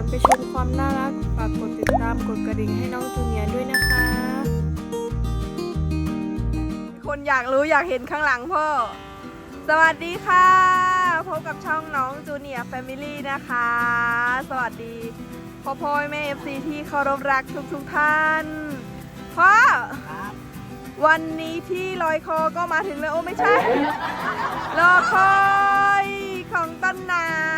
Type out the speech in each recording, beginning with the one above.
อนไปชมความน่ารักฝากกดติดตามกดกระดิ่งให้น้องจูเนียร์ด้วยนะคะ คนอยากรู้อยากเห็นข้างหลังพ่อ สวัสดีค่ะ พบกับช่องน้องจูเนียร์แฟมิลี่นะคะ สวัสดี พ่อพ่อแม่เอฟซีที่เคารพรักทุกทุกท่านพ่อวันนี้ที่ลอยคอก็มาถึงแล้ว โอ้ไม่ใช่รอคอยของต้นนา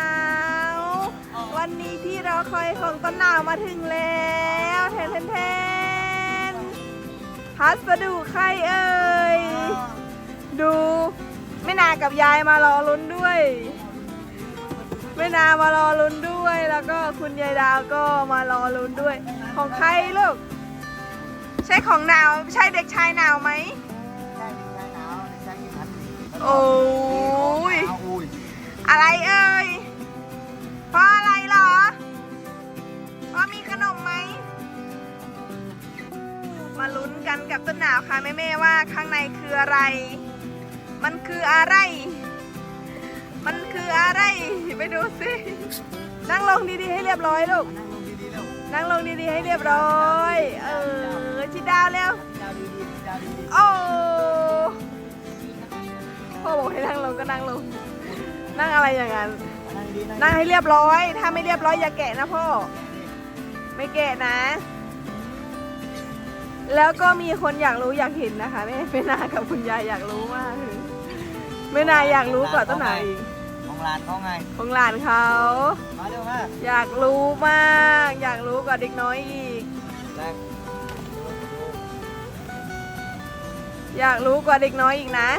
ววันนี้ที่รอคอยของต้นหนาวมาถึงแล้วแทนแทนแทนพัสดุใครเอ่ย ดูแม่นากับยายมารอลุ้นด้วยแม่นามารอลุ้นด้วย แล้วก็คุณยายดาวก็มารอลุ้นด้วย ของใครลูก ใช่ของหนาวใช่เด็กชายหนาวไหมใช่ใช่หนาวใช่พันโอ้ยหนาวอุ้ยอะไรเอ่ กันกับต้นหนาวค่ะแม่แม่ๆว่าข้างในคืออะไร มันคืออะไร มันคืออะไรไปดูสินั่งลงดีๆให้เรียบร้อยลูกนั่งลงดีๆล้วนั่งลงดีๆให้เรียบร้อย เออชิดาวแล้วดาวดีๆดาวโอ้พ่อบอกให้นั่งลงก็นั่งลง นั่งอะไรอย่างนั้นนั่งให้เรียบร้อย ถ้าไม่เรียบร้อยอย่าแกะนะพ่อ ไม่แกะนะ แล้วก็มีคนอยากรู้อยากเห็นนะคะแม่แม่นากับคุณยายอยากรู้มากแม่นาอยากรู้กว่าต้นไหนอีกของร้านเขาไงของหลานเขามาเร็วมาอยากรู้มาก อยากรู้กว่าเด็กน้อยอีกแรกอยากรู้กว่าเด็กน้อยอีกนะ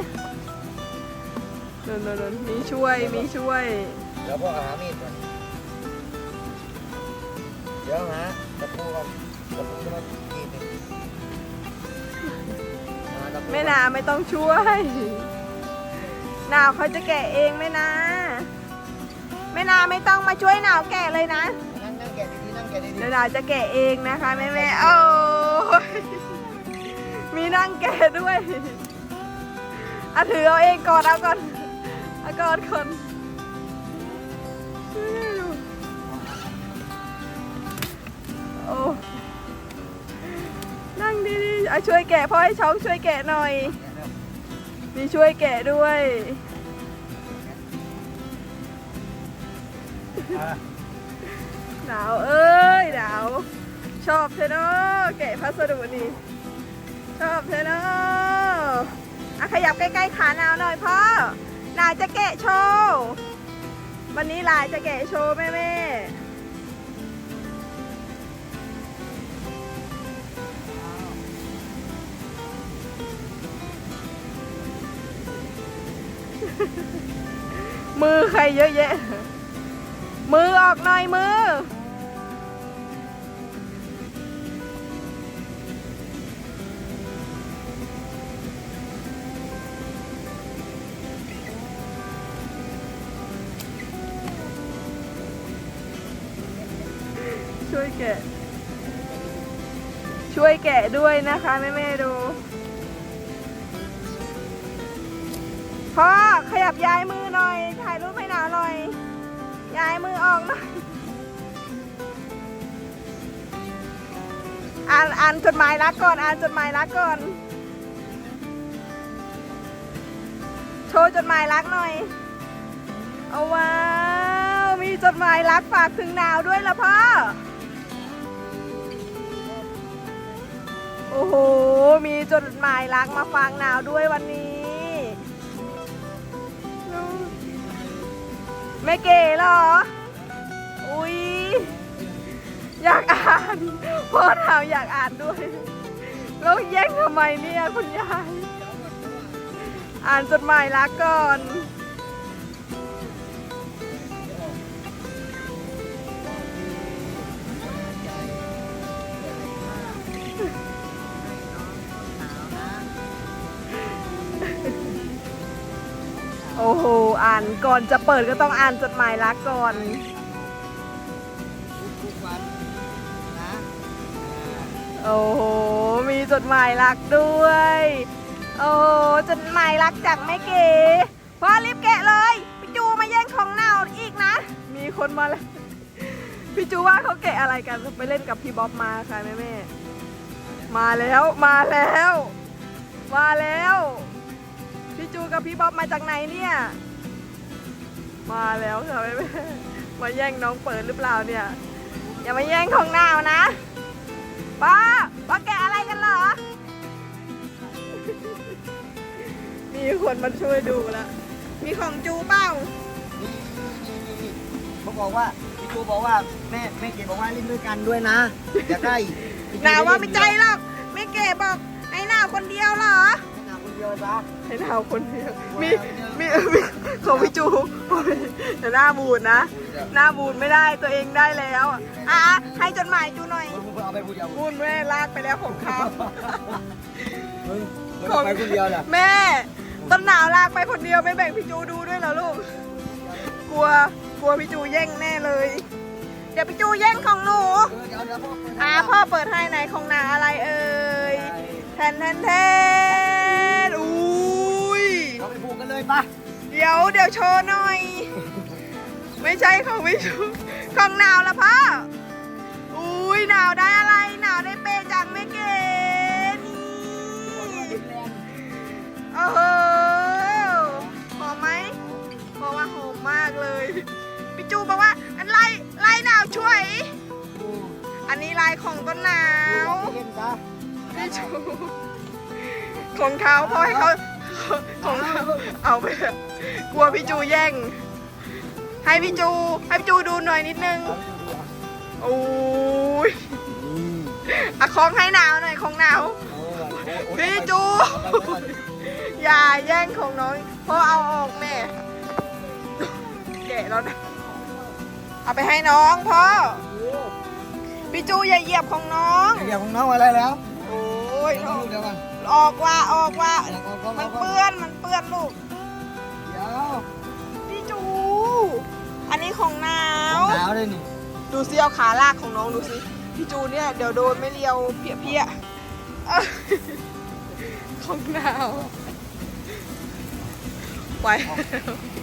นนนนมีช่วยมีช่วยเดี๋ยวพวกหามีดก่อนเดี๋ยวหาตะปูก่อนตะปูจะมาก แม่นาไม่ต้องช่วยหนาวเขาจะแกะเองแม่นาแม่นาไม่ต้องมาช่วยหนาวแกะเลยนะนั่งนั่งแกะดีๆนั่งแกะดีเดี๋ยวหนาวจะแกะเองนะคะแม่แม่โอ้ยมีนั่งแกะด้วยอะถือเอาเองก่อนเอาก่อนเอาก่อนคนโอ้นั่ อะช่วยแกะพ่อให้ช้องช่วยแกะหน่อย มีช่วยแกะด้วย หนาวเอ้ยหนาวชอบเทนาะแกะพัสดุนี่ชอบเทนาะอะขยับใกล้ๆขาหนาวหน่อยพ่อหนาวจะแกะโชว์วันนี้หลายจะแกะโชว์แม่แม่ๆ มือใครเยอะแยะ มือออกหน่อยมือ ช่วยแกะ ช่วยแกะด้วยนะคะ แม่แม่ๆดู พ่อขยับย้ายมือหน่อย ถ่ายรูปให้หนาวหน่อย ย้ายมือออกหน่อย อ่านอ่านจดหมายรักก่อน อ่านจดหมายรักก่อน โชว์จดหมายรักหน่อย เอาว้าว มีจดหมายรักฝากถึงหนาวด้วยละพ่อ โอ้โห มีจดหมายรักมาฝากหนาวด้วยวันนี้ ม่เก๋เหรอ อุ้ยอยากอ่านพ่อถามอยากอ่านด้วยแล้วแย่งทำไมเนี่ยคุณยาย อ่านจดหมายรักก่อน อ้โหอ่านก่อนจะเปิดก็ต้องอ่านจดหมายรักก่อน ทุกๆวันนะโอ้โห มีจดหมายรักด้วย โอ้โหจดหมายรักจากแม่เก๋พ่อรีบแกะเลยไปจูมาแย่งของเน่าอีกนะ มีคนมาแล้ว พี่จูว่าเขาแกะอะไรกันไปเล่นกับพี่บ๊อบมาค่ะแม่แม่ๆมาแล้ว มาแล้ว มาแล้ว จูกับพี่บ๊อบมาจากไหนเนี่ย มาแล้วค่ะแม่แม่ๆมาแย่งน้องเปิดหรือเปล่าเนี่ย อย่ามาแย่งของนาวนะป้าป้าแกะอะไรกันเหรอ มีคนมาช่วยดูแล้วมีของจูเปล่านี่นี่นี่นี่เขาบอกว่าพี่จูบอกว่าแม่แม่เก๋บอกว่าเล่นด้วยกันด้วยนะอยากได้พี่จูนาวว่าไม่ใจหรอกไม่เก๋บอกให้นาวคนเดียวเหรอ ให้นาวคนเดียวซะให้นาวคนเดียวมีมีมีของพี่จูแต่หน้าบูดนะ หน้าบูดไม่ได้ตัวเองได้แล้วอะอะให้จดหมายจูหน่อยมึงเอาไปคนเดียวบูดแม่ลากไปแล้วของเขามึงมึงเอาไปคนเดียวเหรอแม่ต้นหนาวลากไปคนเดียวไม่แบ่งพี่จูดูด้วยเหรอลูก กลัวกลัวพี่จูแย่งแน่เลย เดี๋ยวพี่จูแย่งของหนูเออเดี๋ยวเดี๋ยวพ่อเปิดให้อ่าพ่อเปิดให้ไหนของหนาอะไรเอ่ยแทนแทนแทนอุ้ย เราไปผูกกันเลยปะเดี๋ยวเดี๋ยวโชว์หน่อย ไม่ใช่ของพี่จูของหนาวละพ่ออุ้ยหนาวได้อะไรหนาวได้เปย์จากแม่เกนี่โอ้โหหอมไหมเพราะว่าหอมมากเลยพี่จูบอกว่า อันไล่ไล่หนาวช่วย อันนี้ลายของต้นหนาวเล่นซะพี่จูของเขาเพราะให้เขา ของเขาเอาไปเถอะกลัวพี่จูแย่ง ให้พี่จูให้พี่จูดูหน่อยนิดนึงโอ้ยอะของให้หนาวหน่อยของหนาวพี่จู อย่าแย่งของน้องเพราะเอาออกแม่แกะแล้วนะเอาไปให้น้องพ่อพี่จูอย่าเหยียบของน้องเดี๋ยวของน้องอะไรแล้วโอ้ยเดี๋ยวเดี๋ยวก่อน ออกว่าออกว่าเดี๋ยวก่อนก่อนมันก่อนเปื้อนมันเปื้อนลูก เดี๋ยวพี่จู อันนี้ของหนาว หนาวเลยนี่ ดูซิเอาขาลากของน้องดูสิพี่จูเนี่ยเดี๋ยวโดนไม่เลียวเพี้ยเพี้ยเอ้ยของหนาวไป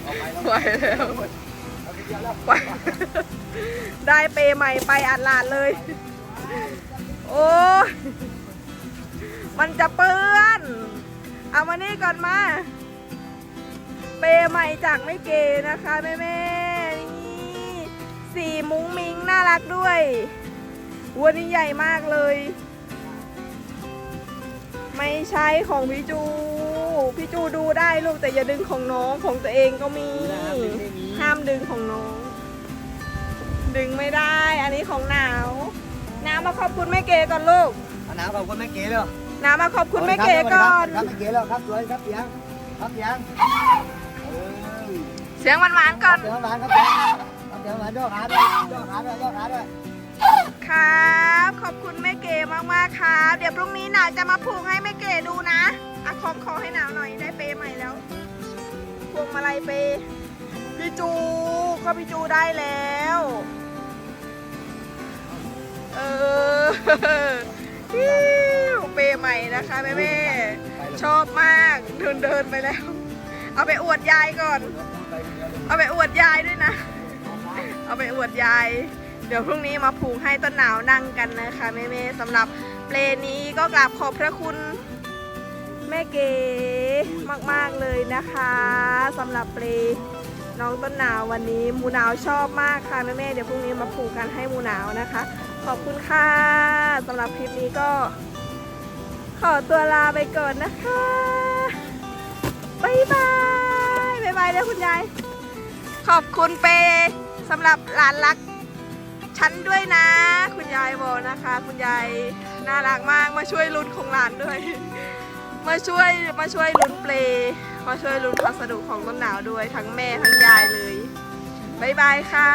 เอาไปแล้วไปแล้วเอาไปเดียวแล้วไปได้เปย์ใหม่ไปอัดลาดเลย โอ้ย มันจะเปื้อน เอามานี่ก่อนมา เปย์ใหม่จากไม่เกนะคะแม่แม่ๆนี่สีมุ้งมิงน่ารักด้วยวัวนี้ใหญ่มากเลย ไม่ใช่ของพี่จู พี่จูดูได้ลูกแต่อย่าดึงของน้องของตัวเองก็มี ห้ามดึงของน้อง ดึงไม่ได้ อันนี้ของหนาว น้ำมาขอบคุณแม่เก๋ก่อนลูก เอาหนาวขอบคุณแม่เก๋เลย น้ำมาขอบคุณแม่เก๋ก่อน ครับแม่เก๋แล้วครับสวยครับเสียงครับเสียงเออเสียงหวานๆก่อน เสียงหวานครับเสียงครับเสียงหวานย่อขาด้วยย่อขาด้วยย่อขาด้วยครับ ขอบคุณแม่เก๋มากๆครับ เดี๋ยวพรุ่งนี้หนาวจะมาผูกให้แม่เก๋ดูนะอะคอมคอให้หนาวหน่อยได้เปย์ใหม่แล้วพวงมาลัยเปย์พี่จูก็พี่จูได้แล้ว เออฮิ้ว เปย์ใหม่นะคะแม่แม่ๆชอบมากเดินเดินไปแล้ว เอาไปอวดยายก่อน เอาไปอวดยายด้วยนะ เอาไปอวดยาย เดี๋ยวพรุ่งนี้มาผูกให้ต้นหนาวนั่งกันนะคะแม่เมสำหรับเปลนี้ก็กราบขอบพระคุณแม่เก๋มาก ๆ เลยนะคะสำหรับเปลน้องต้นหนาววันนี้มูหนาวชอบมากค่ะแม่เมเดี๋ยวพรุ่งนี้มาผูกกันให้มูหนาวนะคะ ขอบคุณค่ะสำหรับคลิปนี้ก็ ขอตัวลาไปก่อนนะคะบายบายบายบายเลยคุณยาย ขอบคุณเปสำหรับหลานรักฉันด้วยนะ คุณยายบอกนะคะ คุณยายน่ารักมากมาช่วยลุ้นของหลานด้วย มาช่วยมาช่วยลุ้นเปลมาช่วยลุ้นพัสดุของต้นหนาวด้วยทั้งแม่ทั้งยายเลยบายบายค่ะ